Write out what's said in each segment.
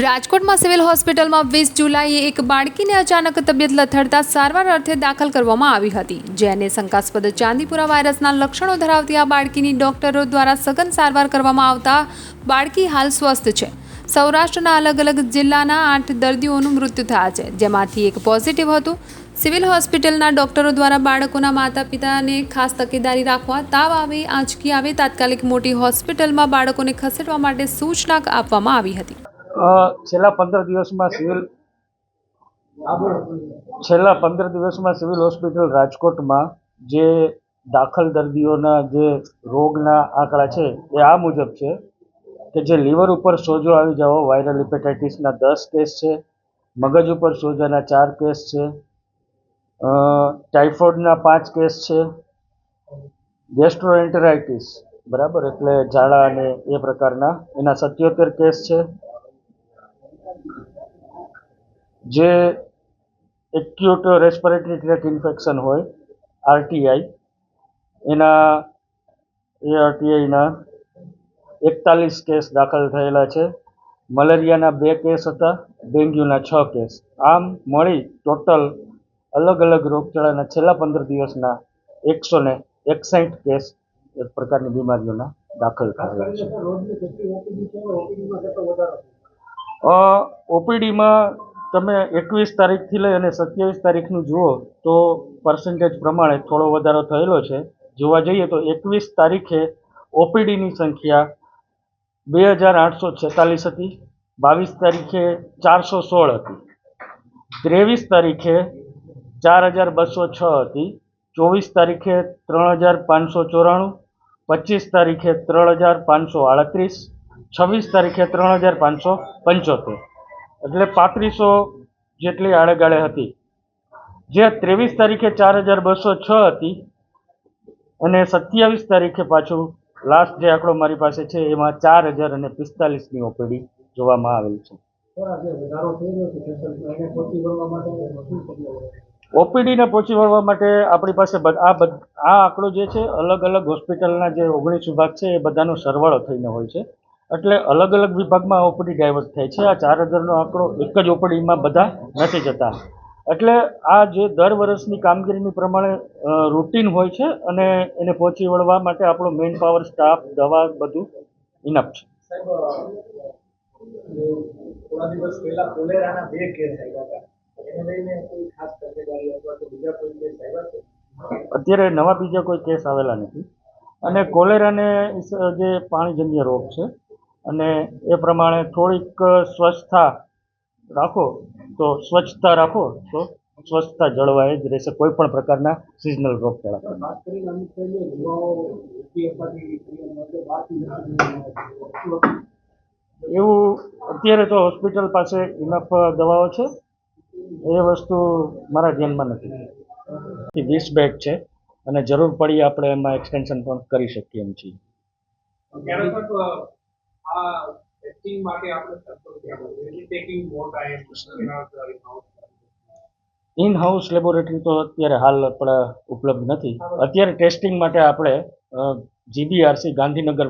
રાજકોટમાં સિવિલ હોસ્પિટલમાં વીસ જુલાઈએ એક બાળકીને અચાનક તબિયત લથડતા સારવાર અર્થે દાખલ કરવામાં આવી હતી, જેને શંકાસ્પદ ચાંદીપુરા વાયરસના લક્ષણો ધરાવતી આ બાળકીની ડોક્ટરો દ્વારા સઘન સારવાર કરવામાં આવતા બાળકી હાલ સ્વસ્થ છે. સૌરાષ્ટ્રના અલગ અલગ જિલ્લાના આઠ દર્દીઓનું મૃત્યુ થયા છે, જેમાંથી એક પોઝિટિવ હતું. સિવિલ હોસ્પિટલના ડોક્ટરો દ્વારા બાળકોના માતા પિતાને ખાસ તકેદારી રાખવા તાવ આવે, આંચકી આવે, તાત્કાલિક મોટી હોસ્પિટલમાં બાળકોને ખસેડવા માટે સૂચના આપવામાં આવી હતી. છેલ્લા પંદર દિવસમાં સિવિલ છેલ્લા પંદર દિવસમાં સિવિલ હોસ્પિટલ રાજકોટમાં જે દાખલ દર્દીઓના જે રોગના આંકડા છે એ આ મુજબ છે કે જે લીવર ઉપર સોજો આવી જવો વાયરલ હિપેટાઇટિસના દસ કેસ છે, મગજ ઉપર સોજાના ચાર કેસ છે ટાઇફોઇડના પાંચ કેસ છે, ગેસ્ટ્રોએન્ટરાઇટિસ, બરાબર? એટલે ઝાડા અને એ પ્રકારના એના સત્યોતેર કેસ છે. જે એક્યુટ રેસ્પિરેટરી ટ્રેક ઇન્ફેક્શન હોય આરટીઆઈ એના એ આરટીઆઈના એકતાલીસ કેસ દાખલ થયેલા છે. મલેરિયાના બે કેસ હતા ડેન્ગ્યુના છ કેસ. આમ મળી ટોટલ અલગ અલગ રોગચાળાના છેલ્લા પંદર દિવસના એકસો ને એકસાઠ કેસ એક પ્રકારની બીમારીઓના દાખલ થયેલા છે. ઓપીડીમાં તમે એકવીસ તારીખથી લઈ અને સત્યાવીસ તારીખનું જુઓ, તો પર્સન્ટેજ પ્રમાણે થોડો વધારો થયેલો છે. જોવા જઈએ તો એકવીસ તારીખે ઓપીડીની સંખ્યા બે હજાર આઠસો છેતાલીસ હતી, બાવીસ તારીખે ચારસો સોળ હતી, ત્રેવીસ તારીખે ચાર હજાર બસો છ હતી, ચોવીસ તારીખે ત્રણ હજાર પાંચસો ચોરાણું, પચીસ તારીખે ત્રણ હજાર પાંચસો આડત્રીસ, છવ્વીસ તારીખે ત્રણ હજાર પાંચસો પંચોતેર. એટલે પાંત્રીસો જેટલી આડેગાળે હતી. જે ત્રેવીસ તારીખે ચાર હજાર બસો છ હતી અને સત્યાવીસ તારીખે પાછું લાસ્ટ જે આંકડો મારી પાસે છે, એમાં ચાર હજાર અને પિસ્તાલીસની ઓપીડી જોવામાં આવેલ છે. ઓપીડીને પહોંચી વળવા માટે આપણી પાસે આ આ આંકડો જે છે અલગ અલગ હોસ્પિટલના જે ઓગણીસ વિભાગ છે, એ બધાનો સરવાળો થઈને હોય છે. એટલે અલગ અલગ વિભાગમાં ઓપીડી ડાયવર્ટ થાય છે. આ ચાર હજારનો આંકડો એક જ ઓપીડીમાં બધા નથી જતા. એટલે આ જે દર વર્ષની કામગીરીની પ્રમાણે રૂટીન હોય છે અને એને પહોંચી વળવા માટે આપણો મેઇન પાવર સ્ટાફ દવા બધું ઇનફ છે. અત્યારે નવા બીજા કોઈ કેસ આવેલા નથી. અને કોલેરાને જે પાણીજન્ય રોગ છે અને એ પ્રમાણે થોડીક સ્વચ્છતા રાખો, તો સ્વચ્છતા રાખો, તો સ્વચ્છતા જળવાય જ રહેશે કોઈ પણ પ્રકારના સિઝનલ રોગચાળા અપાતી માટે એવું અત્યારે તો હોસ્પિટલ પાસે ઇનફ દવાઓ છે. એ વસ્તુ મારા ધ્યાનમાં નથી. વીસ બેડ છે અને જરૂર પડી આપણે એમાં એક્સટેન્શન પણ કરી શકીએ એમ છીએ. આ ટેસ્ટિંગ માટે આપણે taking more time in house laboratory તો અત્યારે હાલ આપણે ઉપલબ્ધ નથી. અત્યારે ટેસ્ટિંગ માટે આપણે જીબીઆરસી ગાંધીનગર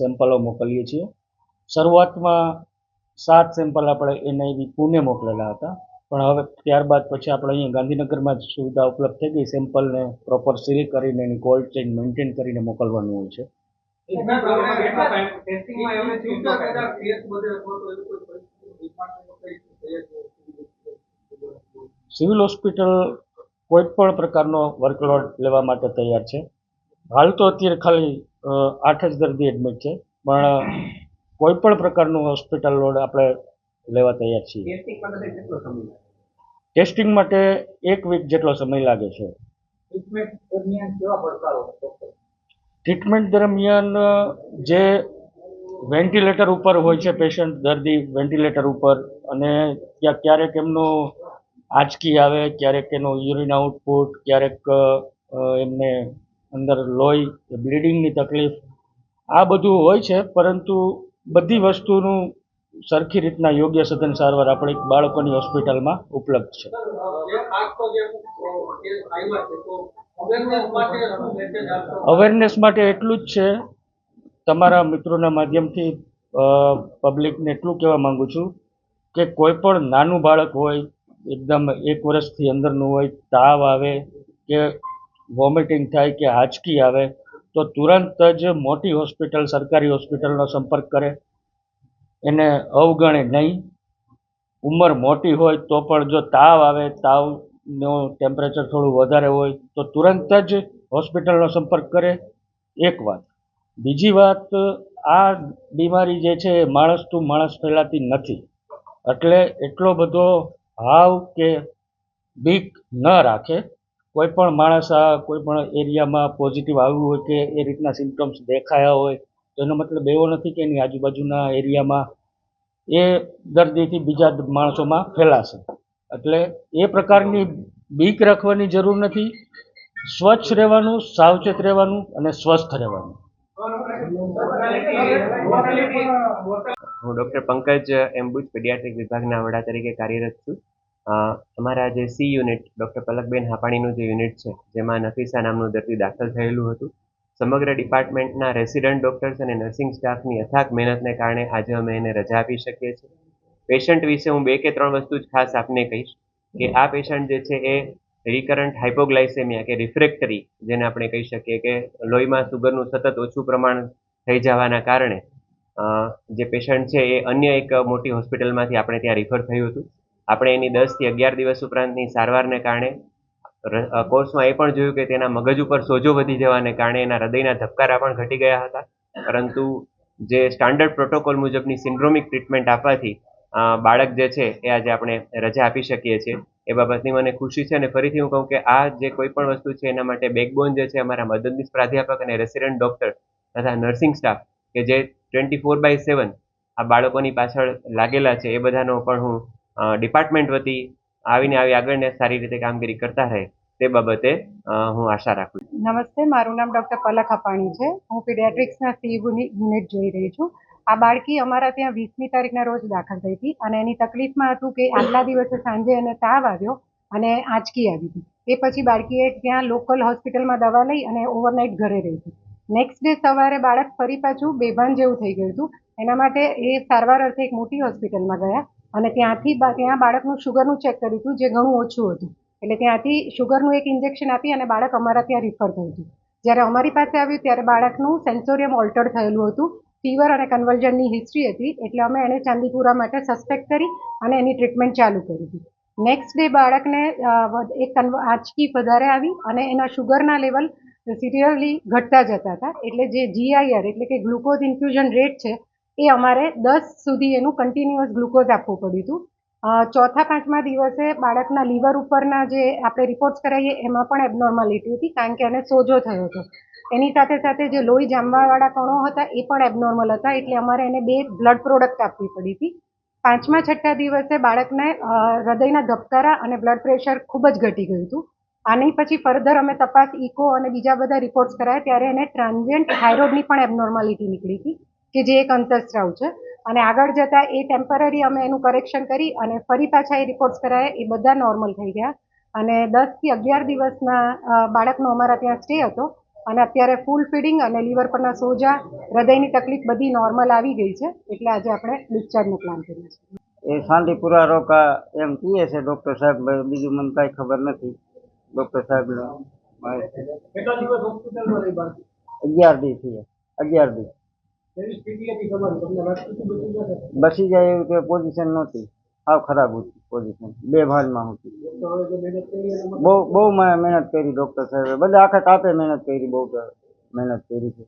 સેમ્પલો મોકલીએ છીએ. શરૂઆતમાં સાત સેમ્પલ આપણે એનઆઈવી પુણે મોકલેલા હતા. પણ હવે ત્યારબાદ પછી આપણે અહીંયા ગાંધીનગરમાં જ સુવિધા ઉપલબ્ધ થઈ ગઈ. સેમ્પલને પ્રોપર સીલ કરીને એની કોલ્ડ ચેઇન મેન્ટેન કરીને મોકલવાનું હોય છે. સિવિલ હોસ્પિટલ કોઈ પણ પ્રકારનો વર્કલોડ લેવા માટે તૈયાર છે. હાલ તો અત્યારે ખાલી આઠ જ દર્દી એડમિટ છે પણ કોઈ પણ પ્રકારનું હોસ્પિટલ લોડ આપણે લેવા તૈયાર છીએ. ટેસ્ટિંગ માટે કેટલો સમય લાગે? ટેસ્ટિંગ માટે એક વીક જેટલો સમય લાગે છે. ટ્રીટમેન્ટ દરમિયાન કેવા પડકારો? ડોક્ટર ટ્રીટમેન્ટ દરમિયાન જે વેન્ટિલેટર ઉપર હોય છે પેશન્ટ, દર્દી વેન્ટિલેટર ઉપર, અને ત્યાં ક્યારેક એમનું આંચકી આવે, ક્યારેક એનો યુરિન આઉટપુટ, ક્યારેક એમને અંદર લોહી બ્લીડિંગની તકલીફ, આ બધું હોય છે, પરંતુ બધી વસ્તુનું સરખી રીતના યોગ્ય સઘન સારવાર આપણે બાળકોની હોસ્પિટલમાં ઉપલબ્ધ છે. અવેરનેસ માટે એટલું જ છે, તમારા મિત્રોના માધ્યમથી પબ્લિકને એટલું કહેવા માગું છું કે કોઈ પણ નાનું બાળક હોય, એકદમ એક વર્ષથી અંદરનું હોય, તાવ આવે કે વોમિટિંગ થાય કે હાંચકી આવે, તો તુરંત જ મોટી હોસ્પિટલ, સરકારી હોસ્પિટલનો સંપર્ક કરે. એને અવગણે નહીં. ઉંમર મોટી હોય તો પણ જો તાવ આવે તાવનું ટેમ્પરેચર થોડું વધારે હોય તો તુરંત જ હોસ્પિટલનો સંપર્ક કરે. એક વાત. બીજી વાત, આ બીમારી જે છે એ માણસ ટુ માણસ ફેલાતી નથી. એટલે એટલો બધો હાવ કે બીક ન રાખે. કોઈ પણ માણસ આ કોઈ પણ એરિયામાં પોઝિટિવ આવ્યું હોય કે એ રીતના સિમ્ટમ્સ દેખાયા હોય, તો એનો મતલબ એવો નથી કે એની આજુબાજુના એરિયામાં એ દર્દીથી બીજા માણસોમાં ફેલાશે. એટલે એ પ્રકારની બીક રાખવાની જરૂર નથી. સ્વચ્છ રહેવાનું, સાવચેત રહેવાનું અને સ્વસ્થ રહેવાનું. હું ડૉક્ટર પંકજ એમ્બુજ પેડિયાટ્રિક વિભાગના વડા તરીકે કાર્યરત છું. અમારા જે સી યુનિટ, ડૉક્ટર પલકબેન હાપાણીનું જે યુનિટ છે, જેમાં નફીસા નામનું દર્દી દાખલ થયેલું હતું. સમગ્ર ડિપાર્ટમેન્ટના રેસિડન્ટ ડૉક્ટર્સ અને નર્સિંગ સ્ટાફની અથાગ મહેનતને કારણે આજે અમે એને રજા આપી શકીએ છીએ. પેશન્ટ વિશે હું બે કે ત્રણ વસ્તુ જ ખાસ આપને કહીશ કે આ પેશન્ટ જે છે એ રિકરન્ટ હાઇપોગ્લાઇસેમિયા કે રિફ્રેક્ટરી જેને આપણે કહી શકીએ કે લોહીમાં સુગરનું સતત ઓછું પ્રમાણ થઈ જવાના કારણે જે પેશન્ટ છે એ અન્ય એક મોટી હોસ્પિટલમાંથી આપણે ત્યાં રિફર થયું હતું. આપણે એની દસથી અગિયાર દિવસ ઉપરાંતની સારવારને કારણે કોર્સમાં એ પણ જોયું કે તેના મગજ ઉપર સોજો વધી જવાને કારણે એના હૃદયના ધબકારા પણ ઘટી ગયા હતા. પરંતુ જે સ્ટાન્ડર્ડ પ્રોટોકોલ મુજબની સિન્ડ્રોમિક ટ્રીટમેન્ટ આપવાથી બાળક જે છે, એ આજે આપણે રજા આપી શકીએ છીએ. એ બાબતની મને ખુશી છે અને ફરીથી હું કહું કે આ જે કોઈ પણ વસ્તુ છે, એના માટે બેકબોન જે છે, અમારા મદદનીશ પ્રાધ્યાપક અને રેસિડેન્ટ ડોક્ટર તથા નર્સિંગ સ્ટાફ કે જે ટ્વેન્ટી ફોર બાય સેવન આ બાળકોની પાછળ લાગેલા છે, એ બધાનો પણ હું ડિપાર્ટમેન્ટ વતી આવીને આવી આગળને સારી રીતે કામગીરી કરતા રહે, તે બાબતે હું આશા રાખું નમસ્તે, મારું નામ ડૉક્ટર પલક અપાણી છે. હું પીડિયાટ્રિક્સના સી યુનિટ જોઈ રહી છું. આ બાળકી અમારા ત્યાં વીસમી તારીખના રોજ દાખલ થઈ હતી અને એની તકલીફમાં હતું કે આગલા દિવસે સાંજે એને તાવ આવ્યો અને આંચકી આવી હતી. એ પછી બાળકીએ ત્યાં લોકલ હોસ્પિટલમાં દવા લઈ અને ઓવરનાઇટ ઘરે રહી હતી નેક્સ્ટ ડે સવારે બાળક ફરી પાછું બેભાન જેવું થઈ ગયું હતું. એના માટે એ સારવાર અર્થે એક મોટી હોસ્પિટલમાં ગયા અને ત્યાંથી ત્યાં બાળકનું શુગરનું ચેક કર્યું હતું, જે ઘણું ઓછું હતું. એટલે ત્યાંથી શુગરનું એક ઇન્જેક્શન આપી અને બાળક અમારા ત્યાં રિફર થયું હતું. જ્યારે અમારી પાસે આવ્યું ત્યારે બાળકનું સેન્સોરિયમ ઓલ્ટર થયેલું હતું. ફીવર અને કન્વલ્જનની હિસ્ટ્રી હતી, એટલે અમે એને ચાંદીપુરા માટે સસ્પેક્ટ કરી અને એની ટ્રીટમેન્ટ ચાલુ કરી હતી નેક્સ્ટ ડે બાળકને એક આંચકી વધારે આવી અને એના શુગરના લેવલ સિરિયરલી ઘટતા જતા હતા. એટલે જે જીઆઈઆર એટલે કે ગ્લુકોઝ ઇન્ફ્યુઝન રેટ છે, એ અમારે દસ સુધી એનું કન્ટિન્યુઅસ ગ્લુકોઝ આપવું પડ્યું હતું. ચોથા પાંચમા દિવસે બાળકના લીવર ઉપરના જે આપણે રિપોર્ટ્સ કરાવીએ એમાં પણ એબનોર્માલિટી હતી, કારણ કે એને સોજો થયો હતો. એની સાથે સાથે જે લોહી જામવાવાળા કણો હતા એ પણ એબનોર્મલ હતા, એટલે અમારે એને બે બ્લડ પ્રોડક્ટ આપવી પડી હતી. પાંચમા, છઠ્ઠા દિવસે બાળકને હૃદયના ધબકારા અને બ્લડ પ્રેશર ખૂબ જ ઘટી ગયું હતું. આની પછી ફર્ધર અમે તપાસ ઇકો અને બીજા બધા રિપોર્ટ્સ કરાયા, ત્યારે એને ટ્રાન્ઝિયન્ટ થાઇરોઇડની પણ એબનોર્માલિટી નીકળી હતી, કે જે એક અંતસ્ત્રાવ છે. અને આગળ જતાં એ ટેમ્પરરી અમે એનું કરેક્શન કરી અને ફરી પાછા એ રિપોર્ટ્સ કરાયા એ બધા નોર્મલ થઈ ગયા. અને દસથી અગિયાર દિવસના બાળકનો અમારા ત્યાં સ્ટે હતો. અને અત્યારે ફૂલ ફીડિંગ અને લીવર પરના સોજા હૃદયની તકલીફ બધી નોર્મલ આવી ગઈ છે. એટલે આજે આપણે ડિસ્ચાર્જનો પ્લાન કરીએ છીએ એ શાંતિપુરા રોકા એમ કહીએ છે ડૉક્ટર સાહેબ બીજું મને કાંઈ ખબર નથી. ડૉક્ટર સાહેબ અગિયાર દી થી અગિયાર દી બસી જાય એવી કોઈ પોઝિશન નહોતી. સાવ ખરાબ હતી પોઝિશન બે ભાનમાં હતી તો હવે જો મહેનત કરી એના માટે બહુ બહુ મેં મહેનત કરી ડૉક્ટર સાહેબે. બધા આખા તાપે મહેનત કરી બહુ મહેનત કરી છે.